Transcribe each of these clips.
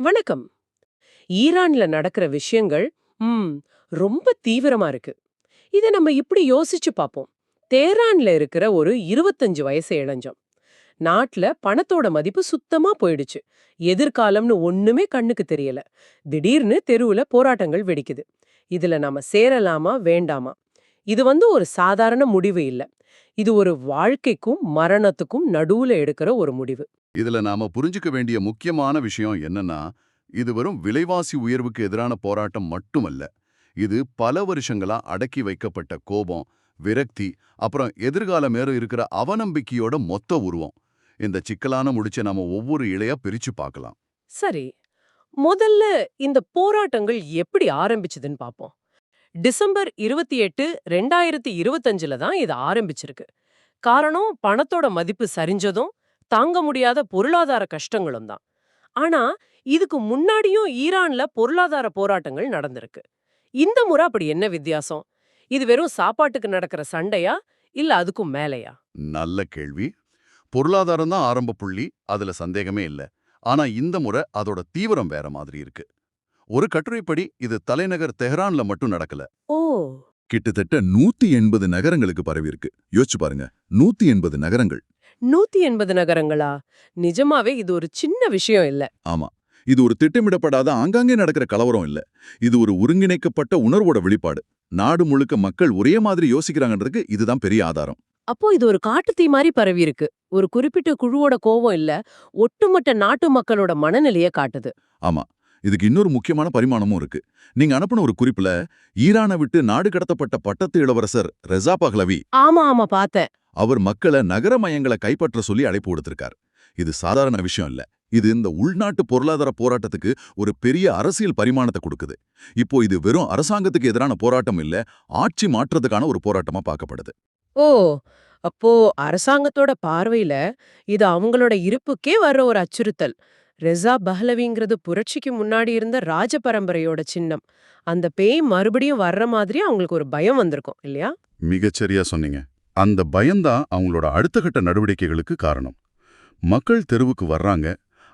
வணக்கம். ஈரான்ல நடக்கிற விஷயங்கள் ம் ரொம்ப தீவிரமா இருக்கு. இத நம்ம இப்படி யோசிச்சு பார்ப்போம் தேரான்ல இருக்கிற ஒரு 25 வயசு இளைஞம் நாட்டுல பணத்தோட மதிப்பு சுத்தமா போயிடுச்சு. எதிர்காலம்னு ஒண்ணுமே கண்ணுக்கு தெரியல. திடீர்னு தெருவுல போராட்டங்கள் வெடிக்குது. இதுல நாம சேரலாமா வேண்டாமா? இது வந்து ஒரு சாதாரண முடிவு இல்ல. இது ஒரு வாழ்க்கைக்கும் மரணத்துக்கும் நடுவுல எடுக்கிற ஒரு முடிவு. இதுல நாம புரிஞ்சுக்க வேண்டிய முக்கியமான விஷயம் என்னன்னா இது வெறும் விலைவாசி உயர்வுக்கு எதிரான போராட்டம் மட்டுமல்ல. இது பல வருஷங்களா அடக்கி வைக்கப்பட்ட கோபம் விரக்தி அப்புறம் எதிர்கால மேலும் இருக்கிற அவநம்பிக்கையோட மொத்த உருவம். இந்த சிக்கலான முடிச்ச நாம ஒவ்வொரு இழையா பிரிச்சு பார்க்கலாம். சரி. முதல்ல இந்த போராட்டங்கள் எப்படி ஆரம்பிச்சதுன்னு பாப்போம் டிசம்பர் இருபத்தி எட்டு ரெண்டாயிரத்தி இருபத்தஞ்சுல தான் இது ஆரம்பிச்சிருக்கு. காரணம் பணத்தோட மதிப்பு சரிஞ்சதும் தாங்க முடியாத பொருளாதார கஷ்டங்களும் தான். ஆனா இதுக்கு முன்னாடியும் ஈரான்ல பொருளாதார போராட்டங்கள் நடந்திருக்கு. இந்த முறை அப்படி என்ன வித்தியாசம்? இது வெறும் சாப்பாட்டுக்கு நடக்கிற சண்டையா? இல்ல அதுக்கும் மேலையா? நல்ல கேள்வி. பொருளாதாரம் தான் ஆரம்ப புள்ளி அதுல சந்தேகமே இல்ல. ஆனா இந்த முறை அதோட தீவிரம் வேற மாதிரி இருக்கு. ஒரு கட்டுரைப்படி இது தலைநகர் தெஹ்ரான்ல மட்டும் நடக்கல. ஓ. கிட்டத்தட்ட நூத்தி எண்பது நகரங்களுக்கு பரவியிருக்கு. யோசிச்சு பாருங்க. நூத்தி எண்பது நகரங்கள். நூத்தி எண்பது நகரங்களா? நிஜமாவே இது ஒரு சின்ன விஷயம் இல்ல. ஆமா. இது ஒரு திட்டமிடப்படாத ஆங்காங்கே நடக்கிற கலவரம் இல்ல. இது ஒரு ஒருங்கிணைக்கப்பட்ட உணர்வோட வெளிப்பாடு. நாடு முழுக்க மக்கள் ஒரே மாதிரி யோசிக்கிறாங்கன்றதுக்கு இதுதான் பெரிய ஆதாரம். அப்போ இது ஒரு காட்டுத்தீ மாதிரி பரவி இருக்கு ஒரு குறிப்பிட்ட குழுவோட கோவம் இல்ல. ஒட்டுமொத்த நாட்டு மக்களோட மனநிலைய காட்டுது. ஆமா. இதுக்கு இன்னொரு முக்கியமான பரிமாணமும் இருக்கு. நீங்க அனுப்பின ஒரு குறிப்புல ஈரானை விட்டு நாடு கடத்தப்பட்ட பட்டத்து இளவரசர் ரெசா பஹ்லவி ஆமா ஆமா பார்த்தேன். அவர் மக்களை நகரமயங்களை கைப்பற்ற சொல்லி அழைப்பு கொடுத்திருக்கார் இது சாதாரண விஷயம் இல்ல. இது இந்த உள்நாட்டு பொருளாதார போராட்டத்துக்கு ஒரு பெரிய அரசியல் பரிமாணத்தை கொடுக்குது. இப்போ இது வெறும் அரசாங்கத்துக்கு எதிரான போராட்டம் இல்ல ஆட்சி மாற்றத்துக்கான ஒரு போராட்டமா பார்க்கப்படுது. ஓ அப்போ அரசாங்கத்தோட பார்வையில இது அவங்களோட இருப்புக்கே வர்ற ஒரு அச்சுறுத்தல். ரெசா பஹ்லவிங்கிறது புரட்சிக்கு முன்னாடி இருந்த ராஜ பரம்பரையோட சின்னம். அந்த பேய் மறுபடியும் வர்ற மாதிரி அவங்களுக்கு ஒரு பயம் வந்திருக்கும் இல்லையா? மிகச்சரியா சொன்னீங்க. அந்த பயம்தான் அவங்களோட அடுத்த கட்ட நடவடிக்கைகளுக்கு காரணம். மக்கள் தெருவுக்கு வர்றாங்க.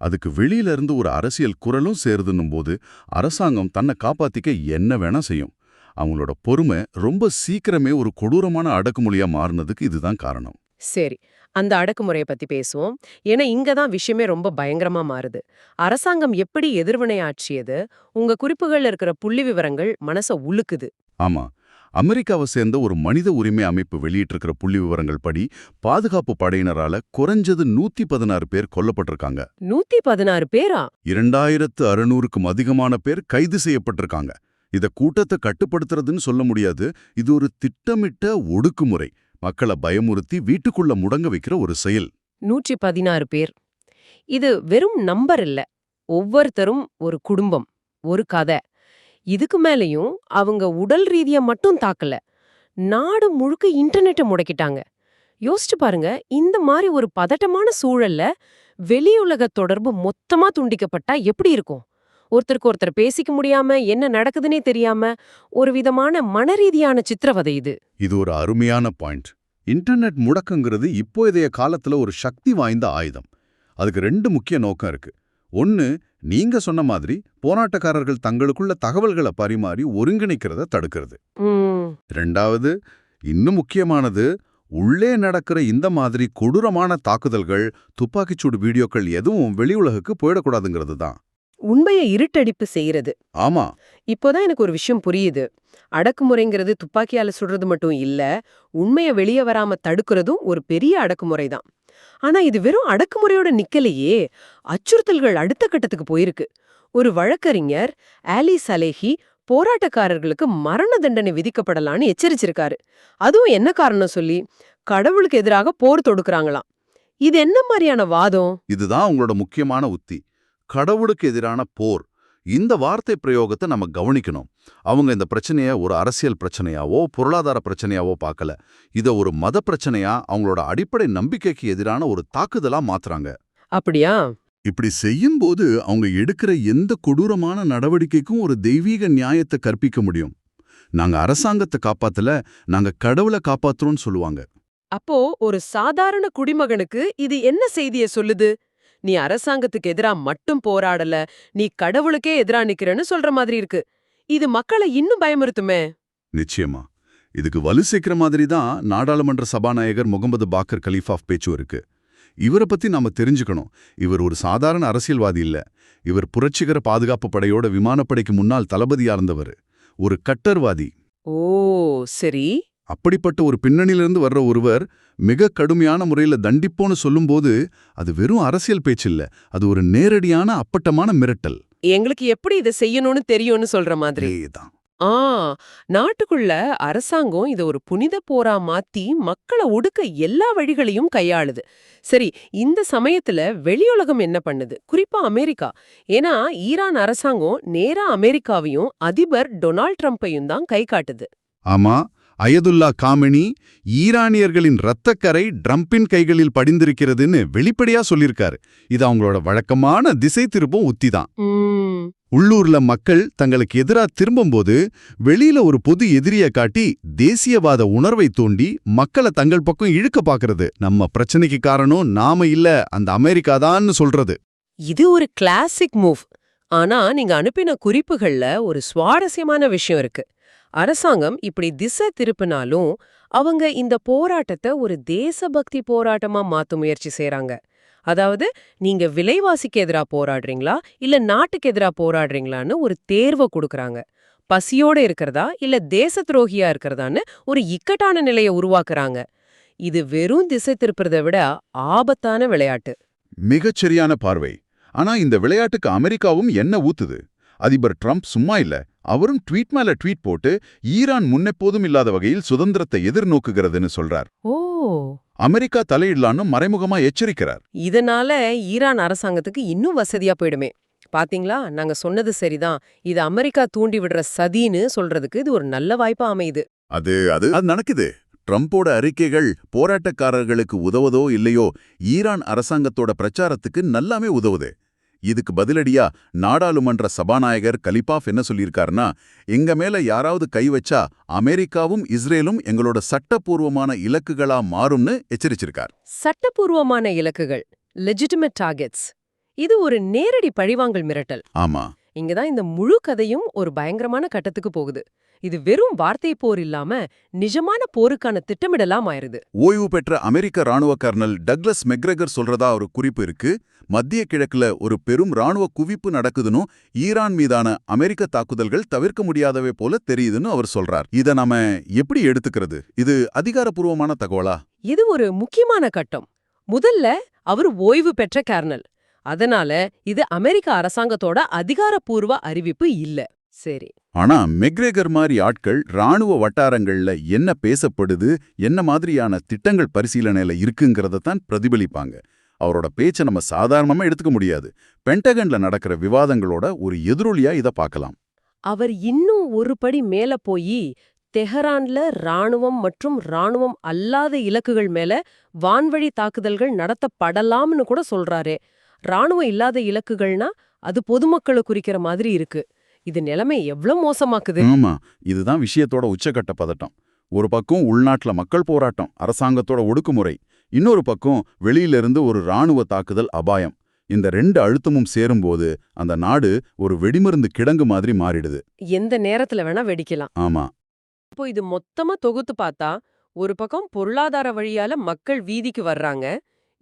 அதுக்கு வெளியில இருந்து ஒரு அரசியல் குரலும் சேருதுன்னும் போது அரசாங்கம் தன்னை காப்பாத்திக்க என்ன வேணா செய்யும். அவங்களோட பொறுமை ரொம்ப சீக்கிரமே ஒரு கொடூரமான அடக்குமொழியா மாறினதுக்கு இதுதான் காரணம். சரி. அந்த அடக்குமுறையை பத்தி பேசுவோம். ஏன்னா இங்க தான் விஷயமே ரொம்ப பயங்கரமா மாறுது. அரசாங்கம் எப்படி எதிர்வினையாற்றியது உங்க குறிப்புகள்ல இருக்கிற புள்ளி விவரங்கள் மனச உலுக்குது. ஆமா. அமெரிக்காவை சேர்ந்த ஒரு மனித உரிமை அமைப்பு வெளியிட்டிருக்கிற புள்ளி விவரங்கள் படி பாதுகாப்பு படையினரால குறைஞ்சது நூத்தி பதினாறு பேர் கொல்லப்பட்டிருக்காங்க. நூத்தி பதினாறு பேரா? இரண்டாயிரத்து அறுநூறுக்கும் அதிகமான பேர் கைது செய்யப்பட்டிருக்காங்க. இத கூட்டத்தை கட்டுப்படுத்துறதுன்னு சொல்ல முடியாது. இது ஒரு திட்டமிட்ட ஒடுக்குமுறை. மக்களை பயமுறுத்தி வீட்டுக்குள்ள முடங்க வைக்கிற ஒரு செயல். நூற்றி பதினாறு பேர். இது வெறும் நம்பர் இல்ல. ஒவ்வொருத்தரும் ஒரு குடும்பம் ஒரு கதை. இதுக்கு மேலயும் அவங்க உடல் ரீதியா மட்டும் தாக்கல. நாடு முழுக்க இன்டர்நெட்டை முடக்கிட்டாங்க. யோசிச்சு பாருங்க இந்த மாதிரி ஒரு பதட்டமான சூழல்ல வெளியுலக தொடர்பு மொத்தமா துண்டிக்கப்பட்டா எப்படி இருக்கும்? ஒருத்தருக்கு ஒருத்தர் பேசிக்க முடியாம என்ன நடக்குதுன்னே தெரியாம ஒரு விதமான மனரீதியான சித்திரவதை இது. இது ஒரு அருமையான பாயிண்ட் இன்டர்நெட் முடக்கங்கிறது இப்போதைய காலத்துல ஒரு சக்தி வாய்ந்த ஆயுதம். அதுக்கு ரெண்டு முக்கிய நோக்கம் இருக்கு. ஒன்னு நீங்க சொன்ன மாதிரி போராட்டக்காரர்கள் தங்களுக்குள்ள தகவல்களை பரிமாறி ஒருங்கிணைக்கிறத தடுக்கிறது. ரெண்டாவது இன்னும் முக்கியமானது உள்ளே நடக்கிற இந்த மாதிரி கொடூரமான தாக்குதல்கள் துப்பாக்கிச்சூடு வீடியோக்கள் எதுவும் வெளி உலகுக்கு போயிடக்கூடாதுங்கிறது தான். உண்மையை இருட்டடிப்பு செய்யறது ஆமா. இப்போதான் எனக்கு ஒரு விஷயம் புரியுது. அடக்குமுறைங்கிறது துப்பாக்கியால சுடுறது மட்டும் இல்ல உண்மைய வெளியே வராம தடுக்கிறதும் ஒரு பெரிய அடக்குமுறை தான் ஆனா இது வெறும் அடக்குமுறையோட நிக்கலையே அச்சுறுத்தல்கள் அடுத்த கட்டத்துக்கு போயிருக்கு. ஒரு வழக்கறிஞர் ஆலி சலேஹி போராட்டக்காரர்களுக்கு மரண தண்டனை விதிக்கப்படலான்னு எச்சரிச்சிருக்காரு. அதுவும் என்ன காரணம் சொல்லி கடவுளுக்கு எதிராக போர் தொடுக்கறாங்களாம். இது என்ன மாதிரியான வாதம்? இதுதான் அவங்களோட முக்கியமான உத்தி. கடவுளுக்கு எதிரான போர். இந்த வார்த்தை பிரயோகத்தை நம்ம கவனிக்கணும். அவங்க இந்த பிரச்சனைய ஒரு அரசியல் பிரச்சனையாவோ பொருளாதார பிரச்சனையாவோ பார்க்கல. இத ஒரு மத பிரச்சனையா அவங்களோட அடிப்படை நம்பிக்கைக்கு எதிரான ஒரு தாக்குதலா மாத்துறாங்க. அப்படியா? இப்படி செய்யும்போது அவங்க எடுக்கிற எந்த கொடூரமான நடவடிக்கைக்கும் ஒரு தெய்வீக நியாயத்தை கற்பிக்க முடியும். நாங்க அரசாங்கத்தை காப்பாத்தல நாங்க கடவுளை காப்பாத்துறோம்னு சொல்லுவாங்க. அப்போ ஒரு சாதாரண குடிமகனுக்கு இது என்ன செய்திய சொல்லுது? நீ அரசாங்கத்துக்கு எதிரா மட்டும் போராடல நீ கடவுளுக்கே எதிரா நிக்கிறன்னு சொல்ற மாதிரி இருக்கு. இது மக்களை இன்னும் பயமுறுத்துமே? நிச்சயமா. இதுக்கு வலு சேர்க்கிற மாதிரி தான் நாடாளுமன்ற சபாநாயகர் முகமது பாக்கர் கலீஃபாஃப் பேச்சு இருக்கு. இவரை பத்தி நாம தெரிஞ்சுக்கணும். இவர் ஒரு சாதாரண அரசியல்வாதி இல்ல. இவர் புரட்சிகர பாதுகாப்பு படையோட விமானப்படைக்கு முன்னாள் தளபதியா இருந்தவர். ஒரு கட்டர்வாதி. ஓ சரி. அப்படிப்பட்ட ஒரு பின்னணியிலிருந்து வர்ற ஒருவர் மிக கடுமையான முறையில தண்டிப்போன்னு சொல்லும்போது அது வெறும் அரசியல் பேச்சில்ல. அது ஒரு நேரடியான அப்பட்டமான மிரட்டல். எங்களுக்கு எப்படி இதை செய்யணும்னு தெரியும்னு சொல்ற மாதிரி. அதேதான். ஆ நாட்டுக்குள்ள அரசாங்கம் இத ஒரு புனித போரா மாத்தி மக்களை ஒடுக்க எல்லா வழிகளையும் கையாளுது. சரி இந்த சமயத்துல வெளியுலகம் என்ன பண்ணுது? குறிப்பா அமெரிக்கா. ஏன்னா ஈரான் அரசாங்கம் நேரா அமெரிக்காவையும் அதிபர் டொனால்ட் ட்ரம்ப்பையும் தான் கை காட்டுது. ஆமா. அயதுல்லா காமெனி ஈரானியர்களின் இரத்தக்கரை ட்ரம்பின் கைகளில் படிந்திருக்கிறதுன்னு வெளிப்படையா சொல்லியிருக்காரு. இது அவங்களோட வழக்கமான திசை திருப்பும் உத்திதான் ம், உள்ளூர்ல மக்கள் தங்களுக்கு எதிரா திரும்பும்போது வெளியில ஒரு பொது எதிரிய காட்டி தேசியவாத உணர்வை தூண்டி மக்களை தங்கள் பக்கம் இழுக்க பாக்குறது. நம்ம பிரச்சனைக்கு காரணம் நாம இல்ல அந்த அமெரிக்காதான்னு சொல்றது. இது ஒரு கிளாசிக் மூவ் ஆனா நீங்க அனுப்பின குறிப்புகள்ல ஒரு சுவாரஸ்யமான விஷயம் இருக்கு. அரசாங்கம் இப்படி திசை திருப்பினாலும் அவங்க இந்த போராட்டத்தை ஒரு தேசபக்தி போராட்டமா மாத்த முயற்சி செய்யறாங்க அதாவது நீங்க விலைவாசிக்கு எதிரா போராடுறீங்களா? இல்ல நாட்டுக்கு எதிரா போராடுறீங்களான்னு ஒரு தேர்வை கொடுக்கறாங்க. பசியோட இருக்கிறதா? இல்ல தேச துரோகியா இருக்கிறதான்னு ஒரு இக்கட்டான நிலையை உருவாக்குறாங்க. இது வெறும் திசை திருப்புறதை விட ஆபத்தான விளையாட்டு. மிகச்சரியான பார்வை. ஆனா இந்த விளையாட்டுக்கு அமெரிக்காவும் என்ன ஊத்துது? அதிபர் ட்ரம்ப் சும்மா இல்ல. அவரும் ட்வீட் மேல ட்வீட் போட்டு ஈரான் முன்னெப்போதும் இல்லாத வகையில் சுதந்திரத்தை எதிர்நோக்குகிறதுன்னு சொல்றார். ஓ. அமெரிக்கா தலையிடலான்னு மறைமுகமா எச்சரிக்கிறார். இதனால ஈரான் அரசாங்கத்துக்கு இன்னும் வசதியா போயிடுமே. பாத்தீங்களா? நாங்க சொன்னது சரிதான். இது அமெரிக்கா தூண்டி விடுற சதின்னு சொல்றதுக்கு இது ஒரு நல்ல வாய்ப்பா அமையுது. அது அது அது நடக்குது. ட்ரம்போட அறிக்கைகள் போராட்டக்காரர்களுக்கு உதவுதோ இல்லையோ ஈரான் அரசாங்கத்தோட பிரச்சாரத்துக்கு நல்லாமே உதவுது. இதுக்கு பதிலடியா நாடாளுமன்ற சபாநாயகர் கலிபாஃப் என்ன சொல்லியிருக்காருன்னா எங்க மேல யாராவது கை வச்சா அமெரிக்காவும் இஸ்ரேலும் எங்களோட சட்டப்பூர்வமான இலக்குகளா மாறும்னு எச்சரிச்சிருக்கார். சட்டப்பூர்வமான இலக்குகள் லெஜிட்டிமேட் டார்கெட்ஸ் இது ஒரு நேரடி பழிவாங்கல் மிரட்டல். ஆமா. இங்கதான் இந்த முழு கதையும் ஒரு பயங்கரமான கட்டத்துக்கு போகுது. இது வெறும் வார்த்தை போர் இல்லாம நிஜமான போருக்கான திட்டமிடலாம் ஆயிருது. ஓய்வு பெற்ற அமெரிக்க ராணுவ கர்னல் டக்ளஸ் மெக்ரெகர் சொல்றதா ஒரு குறிப்பு இருக்கு. மத்திய கிழக்குல ஒரு பெரும் ராணுவ குவிப்பு நடக்குதுன்னு ஈரான் மீதான அமெரிக்க தாக்குதல்கள் தவிர்க்க முடியாதவை போல தெரியுதுன்னு அவர் சொல்றார். இத நாம எப்படி எடுத்துக்கிறது? இது அதிகாரப்பூர்வமான தகவலா? இது ஒரு முக்கியமான கட்டம். முதல்ல அவர் ஓய்வு பெற்ற கர்னல். அதனால இது அமெரிக்க அரசாங்கத்தோட அதிகாரப்பூர்வ அறிவிப்பு இல்ல. சரி. ஆனா மெக்ரேகர் மாதிரி ஆட்கள் ராணுவ வட்டாரங்கள்ல என்ன பேசப்படுது என்ன மாதிரியான திட்டங்கள் பரிசீலனையில இருக்குங்கிறத தான் பிரதிபலிப்பாங்க. அவரோட பேச்சை நம்ம சாதாரணமா எடுத்துக்க முடியாது. பென்டகன்ல நடக்கிற விவாதங்களோட ஒரு எதிரொலியா இத பார்க்கலாம். அவர் இன்னும் ஒரு படி மேல போய் தெஹரான்ல ராணுவம் மற்றும் ராணுவம் அல்லாத இலக்குகள் மேல வான்வழி தாக்குதல்கள் நடத்தப்படலாம்னு கூட சொல்றாரே. ராணுவம் இல்லாத இலக்குகள்னா அது பொதுமக்களை குறிக்கிற மாதிரி இருக்கு. இது நிலைமை எவ்வளவு மோசமாக்குது? ஆமா இதுதான் விஷயத்தோட உச்சக்கட்ட பதட்டம். ஒரு பக்கம் உள்நாட்டுல மக்கள் போராட்டம் அரசாங்கத்தோட ஒடுக்குமுறை. இன்னொரு பக்கம் வெளியிலிருந்து ஒரு ராணுவ தாக்குதல் அபாயம். இந்த ரெண்டு அழுத்தமும் சேரும்போது அந்த நாடு ஒரு வெடிமருந்து கிடங்கு மாதிரி மாறிடுது. எந்த நேரத்துல வேணா வெடிக்கலாம். ஆமா. இப்போ இது மொத்தமா தொகுத்து பார்த்தா ஒரு பக்கம் பொருளாதார வழியால மக்கள் வீதிக்கு வர்றாங்க.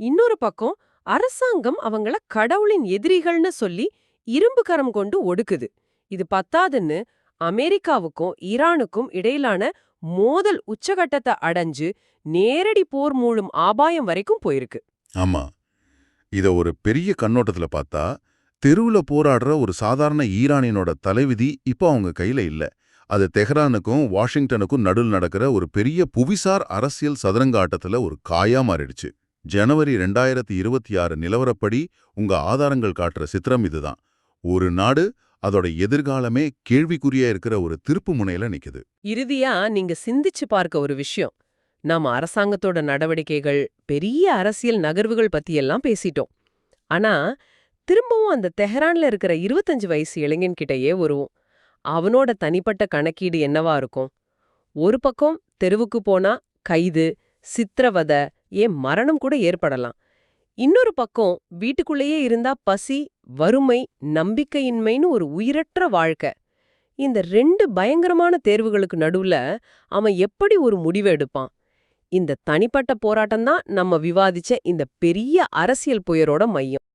இன்னொரு பக்கம் அரசாங்கம் அவங்கள கடவுளின் எதிரிகள்னு சொல்லி இரும்பு கரம் கொண்டு ஒடுக்குது. இது பத்தாதுன்னு அமெரிக்காவுக்கும் ஈரானுக்கும் இடையிலான மோதல் உச்சகட்டத்தை அடைஞ்சு நேரடி போர் மூழும் ஆபாயம் வரைக்கும் போயிருக்கு. ஆமா. இத ஒரு பெரிய கண்ணோட்டத்துல பார்த்தா தெருவுல போராடுற ஒரு சாதாரண ஈரானியனோட தலைவிதி இப்போ அவங்க கையில இல்ல. அது தெஹ்ரானுக்கும் வாஷிங்டனுக்கும் நடுவில் நடக்கிற ஒரு பெரிய புவிசார் அரசியல் சதுரங்காட்டத்துல ஒரு காயா மாறிடுச்சு. ஜனவரி ரெண்டாயிரத்தி இருபத்தி ஆறு நிலவரப்படி உங்க ஆதாரங்கள் காட்டுற சித்திரம் இதுதான். ஒரு நாடு அதோட எதிர்காலமே கேள்விக்குறியா இருக்கிற ஒரு திருப்பு முனையில நிக்குது. இறுதியா நீங்க சிந்திச்சு பார்க்க ஒரு விஷயம். நாம அரசாங்கத்தோட நடவடிக்கைகள் பெரிய அரசியல் நகர்வுகள் பத்தியெல்லாம் பேசிட்டோம். ஆனா திரும்பவும் அந்த தெஹரான்ல இருக்கிற இருபத்தஞ்சு வயசு இளைஞன்கிட்டயே வருவோம். அவனோட தனிப்பட்ட கணக்கீடு என்னவா இருக்கும்? ஒரு பக்கம் தெருவுக்கு போனா கைது சித்திரவதை ஏன் மரணம் கூட ஏற்படலாம். இன்னொரு பக்கம் வீட்டுக்குள்ளேயே இருந்தா பசி வறுமை நம்பிக்கையின்மைன்னு ஒரு உயிரற்ற வாழ்க்கை. இந்த ரெண்டு பயங்கரமான தேர்வுகளுக்கு நடுவுல அவன் எப்படி ஒரு முடிவு எடுப்பான்? இந்த தனிப்பட்ட போராட்டம் தான் நம்ம விவாதிச்ச இந்த பெரிய அரசியல் புயரோட மையம்.